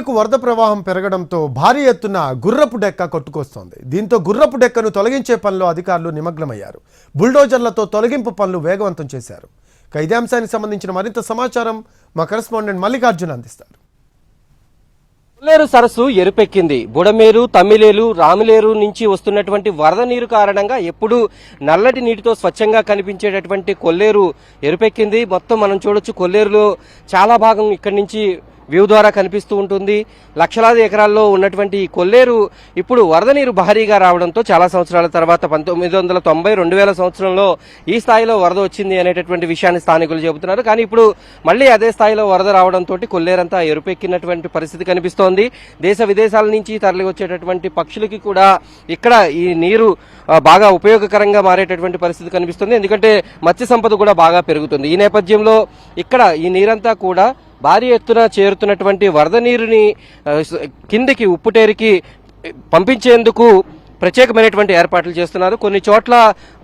కొల్లేరుకు వరద ప్రవాహం పెరగడంతో భారీ ఎత్తున గుర్రపు డెక్క కొట్టుకొస్తోంది. దీంతో గుర్రపు డెక్కను తొలగించే పనిలో అధికారులు నిమగ్నమయ్యారు. బుల్డోజర్లతో తొలగింపు పనులు వేగవంతం చేశారు. ఖైదాంశానికి ఇదే అంశానికి సంబంధించిన మరింత సమాచారం మా కరెస్పాండెంట్ మల్లికార్జున అందిస్తారు. కొల్లేరు సరస్సు ఎరుపెక్కింది. బుడమేరు తమిళేలు రామిలేరు నుంచి వస్తున్నటువంటి వరద నీరు కారణంగా ఎప్పుడూ నల్లటి నీటితో స్వచ్ఛంగా కనిపించేటటువంటి కొల్లేరు ఎరుపెక్కింది. మొత్తం మనం చూడొచ్చు కొల్లేరులో చాలా భాగం ఇక్కడి నుంచి వ్యూ ద్వారా కనిపిస్తూ ఉంటుంది. లక్షలాది ఎకరాల్లో ఉన్నటువంటి ఈ కొల్లేరు ఇప్పుడు వరద నీరు భారీగా రావడంతో చాలా సంవత్సరాల తర్వాత పంతొమ్మిది వందల తొంభై రెండు వేల సంవత్సరంలో ఈ స్థాయిలో వరద వచ్చింది అనేటటువంటి విషయాన్ని స్థానికులు చెబుతున్నారు. కానీ ఇప్పుడు మళ్ళీ అదే స్థాయిలో వరద రావడంతో కొల్లేరంతా ఎరుపెక్కినటువంటి పరిస్థితి కనిపిస్తోంది. దేశ విదేశాల నుంచి తరలి వచ్చేటటువంటి పక్షులకి కూడా ఇక్కడ ఈ నీరు బాగా ఉపయోగకరంగా మారేటటువంటి పరిస్థితి కనిపిస్తుంది. ఎందుకంటే మత్స్య సంపద కూడా బాగా పెరుగుతుంది. ఈ నేపథ్యంలో ఇక్కడ ఈ నీరంతా కూడా భారీ ఎత్తున చేరుతున్నటువంటి వరద నీరుని కిందికి ఉప్పుటేరికి పంపించేందుకు ప్రత్యేకమైనటువంటి ఏర్పాట్లు చేస్తున్నారు. కొన్ని చోట్ల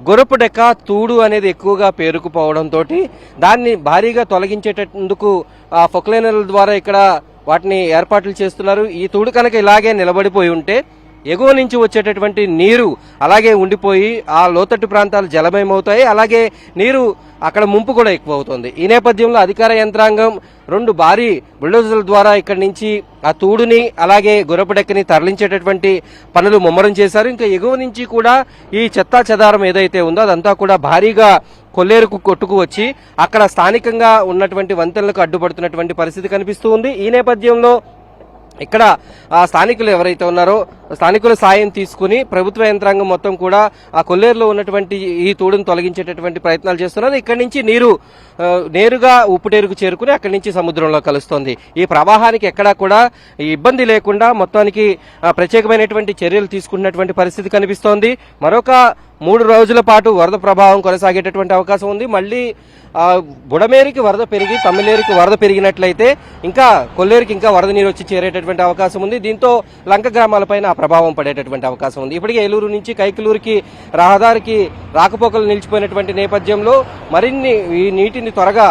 గొరపు డెక్క తూడు అనేది ఎక్కువగా పేరుకుపోవడంతో దాన్ని భారీగా తొలగించేటందుకు ఆ ఫొక్లైనర్ల ద్వారా ఇక్కడ వాటిని ఏర్పాట్లు చేస్తున్నారు. ఈ తూడు కనుక ఇలాగే నిలబడిపోయి ఉంటే ఎగువ నుంచి వచ్చేటటువంటి నీరు అలాగే ఉండిపోయి ఆ లోతట్టు ప్రాంతాలు జలమయమవుతాయి. అలాగే నీరు అక్కడ ముంపు కూడా ఎక్కువ అవుతుంది ఈ నేపథ్యంలో అధికార యంత్రాంగం రెండు భారీ బుల్డోజర్ల ద్వారా ఇక్కడి నుంచి ఆ తూడుని అలాగే గురపడెక్కని తరలించేటటువంటి పనులు ముమ్మరం చేశారు. ఇంకా ఎగువ నుంచి కూడా ఈ చెత్తా చెదారం ఏదైతే ఉందో అదంతా కూడా భారీగా కొల్లేరుకు కొట్టుకు వచ్చి అక్కడ స్థానికంగా ఉన్నటువంటి వంతెనలకు అడ్డుపడుతున్నటువంటి పరిస్థితి కనిపిస్తూ ఉంది. ఈ నేపథ్యంలో ఇక్కడ ఆ స్థానికులు ఎవరైతే ఉన్నారో స్థానికుల సాయం తీసుకుని ప్రభుత్వ యంత్రాంగం మొత్తం కూడా ఆ కొల్లేరులో ఉన్నటువంటి ఈ తోడును తొలగించేటటువంటి ప్రయత్నాలు చేస్తున్నారు. ఇక్కడి నుంచి నీరు నేరుగా ఉప్పుటేరుకు చేరుకుని అక్కడి నుంచి సముద్రంలో కలుస్తోంది. ఈ ప్రవాహానికి ఎక్కడా కూడా ఇబ్బంది లేకుండా మొత్తానికి ప్రత్యేకమైనటువంటి చర్యలు తీసుకున్నటువంటి పరిస్థితి కనిపిస్తోంది. మరొక మూడు రోజుల పాటు వరద ప్రభావం కొనసాగేటటువంటి అవకాశం ఉంది. మళ్ళీ బుడమేరికి వరద పెరిగి తమిళేరుకి వరద పెరిగినట్లయితే ఇంకా కొల్లేరుకి ఇంకా వరద నీరు వచ్చి చేరేటటువంటి అవకాశం ఉంది. దీంతో లంక గ్రామాలపైన ప్రభావం పడేటటువంటి అవకాశం ఉంది. ఇప్పటికే ఏలూరు నుంచి కైకలూరుకి రహదారికి రాకపోకలు నిలిచిపోయినటువంటి నేపథ్యంలో మరిన్ని ఈ నీటిని త్వరగా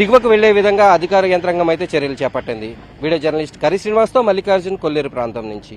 దిగువకు వెళ్ళే విధంగా అధికార యంత్రాంగం అయితే చర్యలు చేపట్టింది. వీడియో జర్నలిస్ట్ కరి శ్రీనివాస్తో మల్లికార్జున్ కొల్లేరు ప్రాంతం నుంచి.